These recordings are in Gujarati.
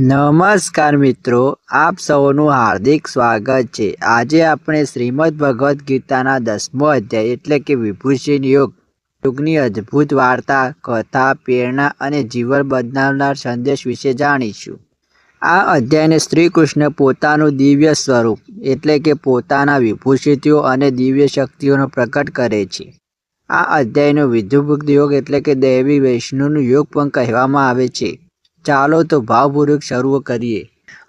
નમસ્કાર મિત્રો, આપ સૌનું હાર્દિક સ્વાગત છે. આજે આપણે શ્રીમદ ભગવદ્ ગીતાના દસમો અધ્યાય એટલે કે વિભૂષણ યોગ, યુગની અદ્ભુત વાર્તા, કથા, પ્રેરણા અને જીવન બદલાવનાર સંદેશ વિશે જાણીશું. આ અધ્યાયને શ્રી કૃષ્ણ પોતાનું દિવ્ય સ્વરૂપ, એટલે કે પોતાના વિભૂષિતિઓ અને દિવ્ય શક્તિઓનો પ્રકટ કરે છે. આ અધ્યાયનો વિધુભુક્ત યોગ એટલે કે દૈવી વૈષ્ણવનું યોગ પણ કહેવામાં આવે છે. ચાલો તો ભાવપૂર્વક શરૂ કરીએ.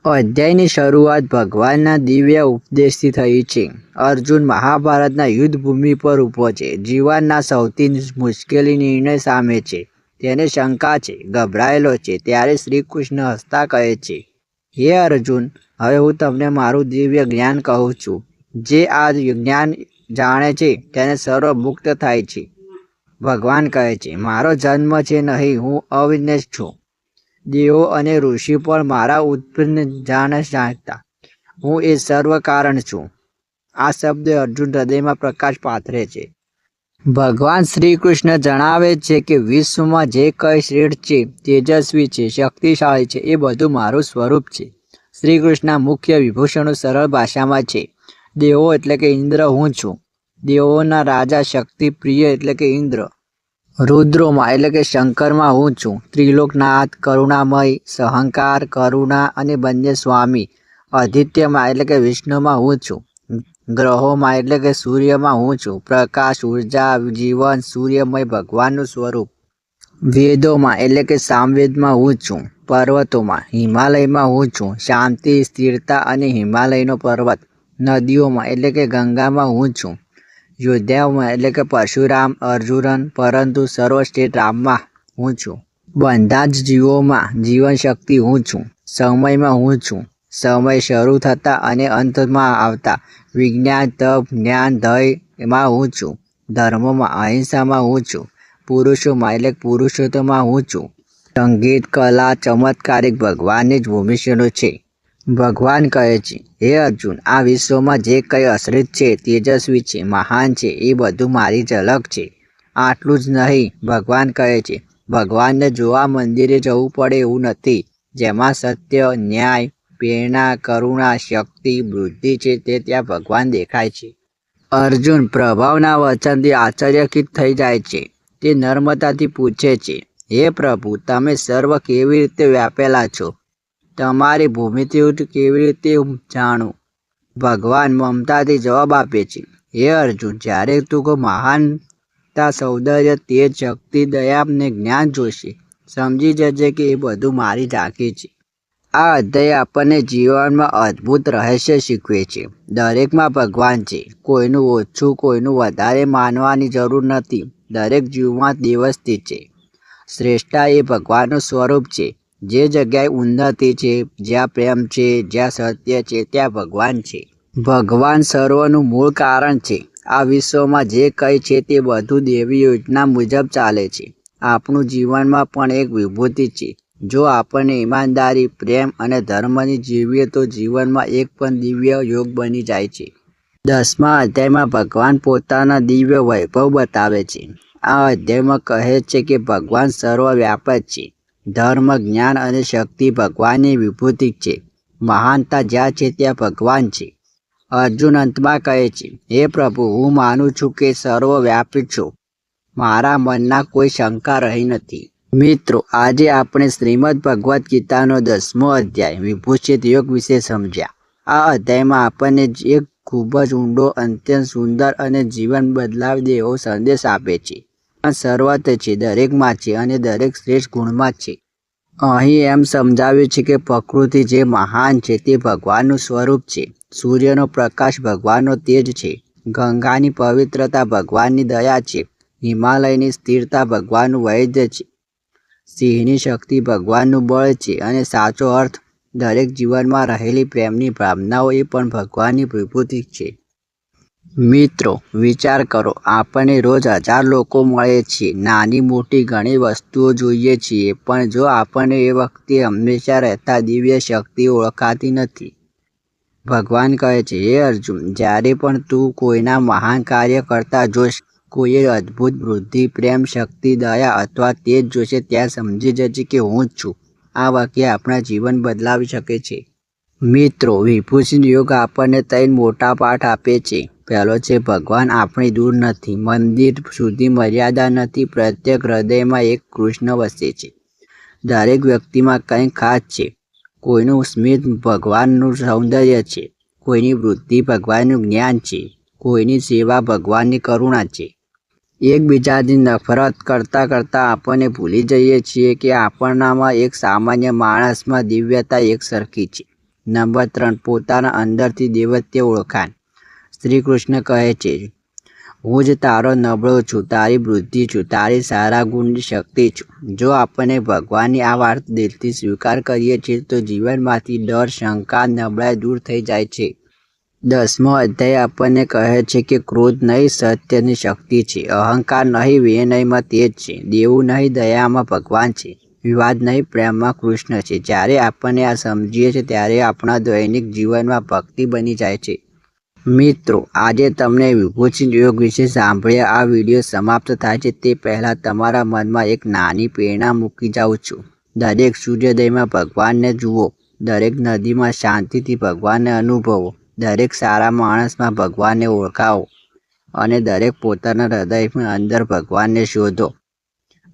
અધ્યાયની શરૂઆત ભગવાનના દિવ્ય ઉપદેશથી થઈ છે. અર્જુન મહાભારતના યુદ્ધ ભૂમિ પર ઊભો છે. જીવનના સૌથી મુશ્કેલી નિર્ણય સામે છે. તેને શંકા છે, ગભરાયેલો છે. ત્યારે શ્રી કૃષ્ણ હસતા કહે છે, હે અર્જુન, હવે હું તમને મારું દિવ્ય જ્ઞાન કહું છું. જે આ જ્ઞાન જાણે છે તેને સર્વ મુક્ત થાય છે. ભગવાન કહે છે, મારો જન્મ છે નહીં, હું અવિનેશ છું. દેવો અને ઋષિ પણ મારા ઉત્પન્ન જાણ જાણતા. હું એ સર્વ કારણ છું. આ શબ્દ અર્જુન હૃદયમાં પ્રકાશ પાથરે છે. ભગવાન શ્રી કૃષ્ણ જણાવે છે કે વિશ્વમાં જે કંઈ શ્રેષ્ઠ છે, તેજસ્વી છે, શક્તિશાળી છે, એ બધું મારું સ્વરૂપ છે. શ્રી કૃષ્ણના મુખ્ય વિભૂષણો સરળ ભાષામાં છે. દેવો એટલે કે ઇન્દ્ર હું છું. દેવોના રાજા શક્તિ પ્રિય એટલે કે ઇન્દ્ર. રુદ્રોમાં, એટલે કે શંકરમાં હું છું. ત્રિલોકનાથ, કરુણામય, સહંકાર, કરુણા અને બંને સ્વામી. આદિત્યમાં, એટલે કે વિષ્ણુમાં હું છું. ગ્રહોમાં, એટલે કે સૂર્યમાં હું છું. પ્રકાશ, ઊર્જા, જીવન, સૂર્યમય ભગવાનનું સ્વરૂપ. વેદોમાં, એટલે કે સામવેદમાં હું છું. પર્વતોમાં, હિમાલયમાં હું છું. શાંતિ, સ્થિરતા અને હિમાલયનો પર્વત. નદીઓમાં, એટલે કે ગંગામાં હું છું. યોદ્ધાઓમાં એટલે કે પરશુરામ, અર્જુનન, પરંતુ સર્વશ્રેષ્ઠ રામમાં હું છું. બધા જ જીવોમાં જીવનશક્તિ હું છું. સમયમાં હું છું. સમય શરૂ થતા અને અંતમાં આવતા. વિજ્ઞાન, તપ, જ્ઞાન ધય એમાં હું છું. ધર્મમાં, અહિંસામાં હું છું. પુરુષોમાં એટલે પુરુષોત્તમાં હું છું. સંગીત, કલા, ચમત્કારિક ભગવાનની જ ભૂમિષ્યનો છે. ભગવાન કહે છે, હે અર્જુન, આ વિશ્વમાં જે કંઈ અશ્રિત છે, તેજસ્વી છે, મહાન છે, એ બધું મારી ઝલક છે. આટલું જ નહીં, ભગવાન કહે છે. ભગવાનને જોવા મંદિરે જવું પડે એવું નથી. જેમાં સત્ય, ન્યાય, પ્રેરણા, કરુણા, શક્તિ વૃદ્ધિ છે, તે ત્યાં ભગવાન દેખાય છે. અર્જુન પ્રભાવના વચનથી આશ્ચર્યકિત થઈ જાય છે. તે નર્મદાથી પૂછે છે, હે પ્રભુ, તમે સર્વ કેવી રીતે વ્યાપેલા છો? તમારી ભૂમિતિ કેવી રીતે જાણું? ભગવાન મમતાથી જવાબ આપે છે, હે અર્જુન, જ્યારે તું મહાનતા સૌંદર્ય તેજ શક્તિ, દયા ને જ્ઞાન જોશે, સમજી જજે કે એ બધું મારી ઝાંખી છે. આ અધ્યાય આપણને જીવનમાં અદ્ભુત રહસ્ય શીખવે છે. દરેકમાં ભગવાન છે. કોઈનું ઓછું, કોઈનું વધારે માનવાની જરૂર નથી. દરેક જીવમાં દિવસથી છે. શ્રેષ્ઠા એ ભગવાનનું સ્વરૂપ છે. જે જગ્યાએ ઉન્નતિ છે, જ્યાં પ્રેમ છે, જ્યાં સત્ય છે, ત્યાં ભગવાન છે. ભગવાન સર્વનું મૂળ કારણ છે. આ વિશ્વમાં જે કંઈ છે તે બધું દેવી યોજના મુજબ ચાલે છે. આપણું જીવનમાં પણ એક વિભૂતિ છે. જો આપણને ઈમાનદારી, પ્રેમ અને ધર્મની જીવીએ તો જીવનમાં એક પણ દિવ્ય યોગ બની જાય છે. દસમા અધ્યાયમાં ભગવાન પોતાના દિવ્ય વૈભવ બતાવે છે. આ અધ્યાયમાં કહે છે કે ભગવાન સર્વવ્યાપક છે. ધર્મ, જ્ઞાન અને શક્તિ ભગવાનની વિભૂતિ છે. મહાનતા જ્યાં છે ત્યાં ભગવાન છે. અર્જુન અંતમાં કહે છે, હે પ્રભુ, હું માનું છું કે સર્વવ્યાપી છું. મારા મનના કોઈ શંકા રહી નથી. મિત્રો, આજે આપણે શ્રીમદ ભગવદ્ ગીતાનો દસમો અધ્યાય, વિભૂષિત યોગ વિશે સમજ્યા. આ અધ્યાયમાં આપણને એક ખૂબ જ ઊંડો, અત્યંત સુંદર અને જીવન બદલાવી દેવો સંદેશ આપે છે. સર્વત્ર છે. દરેકમાં છે અને દરેક શ્રેષ્ઠ ગુણમાં છે. અહીં એમ સમજાવ્યું છે કે પ્રકૃતિ જે મહાન છે તે ભગવાનનું સ્વરૂપ છે. સૂર્યનો પ્રકાશ ભગવાનનો તેજ છે. ગંગાની પવિત્રતા ભગવાનની દયા છે. હિમાલયની સ્થિરતા ભગવાનનું વૈદ્ય છે. સિંહની શક્તિ ભગવાનનું બળ છે અને સાચો અર્થ, દરેક જીવનમાં રહેલી પ્રેમની ભાવનાઓ એ પણ ભગવાનની વિભૂતિ છે. મિત્રો, વિચાર કરો આપણને રોજ હજાર લોકો મળે છે નાની મોટી ઘણી વસ્તુઓ જોઈએ છીએ, પણ જો આપણને એ વખતે હંમેશા રહેતા દિવ્ય શક્તિ ઓળખાતી નથી. ભગવાન કહે છે, હે અર્જુન, જ્યારે પણ તું કોઈના મહાન કાર્ય કરતા જોશ, કોઈએ અદ્ભુત બુદ્ધિ, પ્રેમ, શક્તિ, દયા અથવા તેજ જોશે, ત્યાં સમજી જજે કે હું જ છું. આ વાક્ય આપણા જીવન બદલાવી શકે છે. મિત્રો વિભૂષણ યોગ આપણને ત્રણ મોટા પાઠ આપે છે. પહેલો છે, ભગવાન આપણી દૂર નથી. મંદિર સુધી મર્યાદા નથી. પ્રત્યેક હૃદયમાં એક કૃષ્ણ વસે છે. દરેક વ્યક્તિમાં કંઈક ખાસ છે. કોઈનું સ્મિત ભગવાનનું સૌંદર્ય છે. કોઈની વૃદ્ધિ ભગવાનનું જ્ઞાન છે. કોઈની સેવા ભગવાનની કરુણા છે. એકબીજાની નફરત કરતાં કરતાં આપણને ભૂલી જઈએ છીએ કે આપણનામાં એક સામાન્ય માણસમાં દિવ્યતા એક સરખી છે. નંબર ત્રણ, પોતાના અંદરથી દેવત્ય ઓળખાણ. શ્રી કૃષ્ણ કહે છે, હું જ તારો નબળો છું, તારી વૃદ્ધિ છું, તારી સારા ગુણની શક્તિ છું. જો આપણે ભગવાનની આ વાત દિલથી સ્વીકાર કરીએ છીએ, તો જીવનમાંથી ડર, શંકા, નબળાઈ દૂર થઈ જાય છે. દસમો અધ્યાય આપણને કહે છે કે ક્રોધ નહીં, સત્યની શક્તિ છે. અહંકાર નહીં, વિનયમાં તેજ છે. દેવું નહીં, દયામાં ભગવાન છે. વિવાદ નહીં, પ્રેમમાં કૃષ્ણ છે. જ્યારે આપણને આ સમજીએ છીએ, ત્યારે આપણા દૈનિક જીવનમાં ભક્તિ બની જાય છે. મિત્રો, આજે તમને વિભૂષિત યોગ વિશે સાંભળ્યા. આ વીડિયો સમાપ્ત થાય છે. તે પહેલાં તમારા મનમાં એક નાની પ્રેરણા મૂકી જાઉં છું. દરેક સૂર્યોદયમાં ભગવાનને જુઓ. દરેક નદીમાં શાંતિથી ભગવાનને અનુભવો. દરેક સારા માણસમાં ભગવાનને ઓળખાવો. અને દરેક પોતાના હૃદયમાં અંદર ભગવાનને શોધો.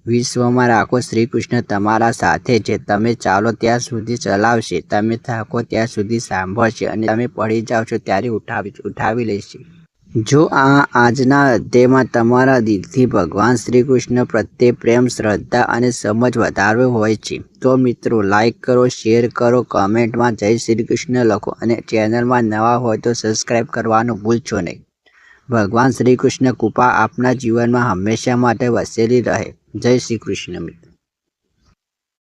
વિશ્વમાં રાખો શ્રી કૃષ્ણ તમારા સાથે છે. તમે ચાલો ત્યાં સુધી ચલાવશે. તમે થાકો ત્યાં સુધી સાંભળશે અને તમે પડી જાઓ છો ત્યારે ઉઠાવી ઉઠાવી લેશે. જો આ આજના અધ્યાયમાં તમારા દિલથી ભગવાન શ્રી કૃષ્ણ પ્રત્યે પ્રેમ, શ્રદ્ધા અને સમજ વધારવો હોય છે, તો મિત્રો લાઈક કરો શેર કરો કમેન્ટમાં જય શ્રી કૃષ્ણ લખો અને ચેનલમાં નવા હોય તો સબસ્ક્રાઈબ કરવાનું ભૂલશો નહીં. ભગવાન શ્રી કૃષ્ણ કૃપા આપના જીવનમાં હંમેશા માટે વસેલી રહે. જય શ્રી કૃષ્ણ મિત્રો.